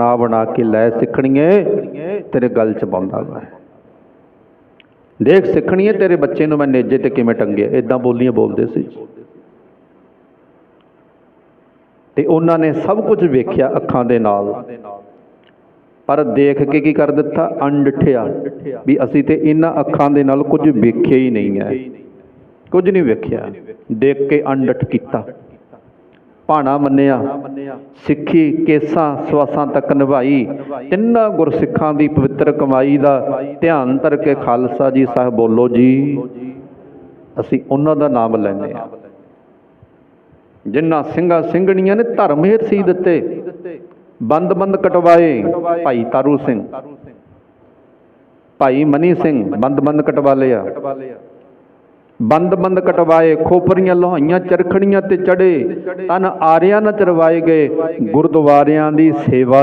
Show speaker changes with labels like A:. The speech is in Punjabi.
A: ਬਣਾ ਬਣਾ ਕੇ ਲੈ ਸਿੱਖਣੀਏ, ਤੇਰੇ ਗਲ ਚ ਪਾਉਂਦਾ ਵਾ। ਦੇਖ ਸਿੱਖਣੀਏ ਤੇਰੇ ਬੱਚੇ ਨੂੰ ਮੈਂ ਨੇਜੇ ਤੇ ਕਿਵੇਂ ਟੰਗਿਆ ਇਦਾਂ ਬੋਲੀਆਂ ਬੋਲਦੇ ਸੀ। ਤੇ ਉਹਨਾਂ ਨੇ ਸਭ ਕੁਝ ਵੇਖਿਆ ਅੱਖਾਂ ਦੇ ਨਾਲ। ਪਰ ਦੇਖ ਕੇ ਕੀ ਕਰ ਦਿੱਤਾ? ਅਣਡਿਠਿਆ ਵੀ ਅਸੀਂ ਤੇ ਇਹਨਾਂ ਅੱਖਾਂ ਦੇ ਨਾਲ ਕੁਝ ਵੇਖਿਆ ਹੀ ਨਹੀਂ ਹੈ। ਕੁਝ ਨਹੀਂ ਵੇਖਿਆ। ਦੇਖ ਕੇ ਅਣਡਿਠ ਕੀਤਾ। ਭਾਣਾ ਮੰਨਿਆ। ਸਿੱਖੀ ਕੇਸਾਂ ਸਵਾਸਾਂ ਤੱਕ ਨਿਭਾਈ। ਤਿੰਨਾਂ ਗੁਰਸਿੱਖਾਂ ਦੀ ਪਵਿੱਤਰ ਕਮਾਈ ਦਾ ਧਿਆਨ ਧਰ ਕੇ ਖਾਲਸਾ ਜੀ ਸਾਹਿਬ ਬੋਲੋ ਜੀ। ਅਸੀਂ ਉਹਨਾਂ ਦਾ ਨਾਮ ਲੈਂਦੇ ਆ ਜਿਨ੍ਹਾਂ ਸਿੰਘਾਂ ਸਿੰਘਣੀਆਂ ਨੇ ਧਰਮ ਹੇਤ ਸੀ ਦਿੱਤੇ। ਬੰਦ ਬੰਦ ਕਟਵਾਏ ਭਾਈ ਤਾਰੂ ਸਿੰਘ। ਭਾਈ ਮਨੀ ਸਿੰਘ ਬੰਦ ਬੰਦ ਕਟਵਾ ਲਿਆ। ਬੰਦ ਬੰਦ ਕਟਵਾਏ, ਖੋਪਰੀਆਂ ਲੋਹਾਈਆਂ, ਚਰਖੜੀਆਂ ਤੇ ਚੜੇ, ਤਨ ਆਰਿਆਂ ਨਾਲ ਚਰਵਾਏ ਗਏ, ਗੁਰਦੁਆਰਿਆਂ ਦੀ ਸੇਵਾ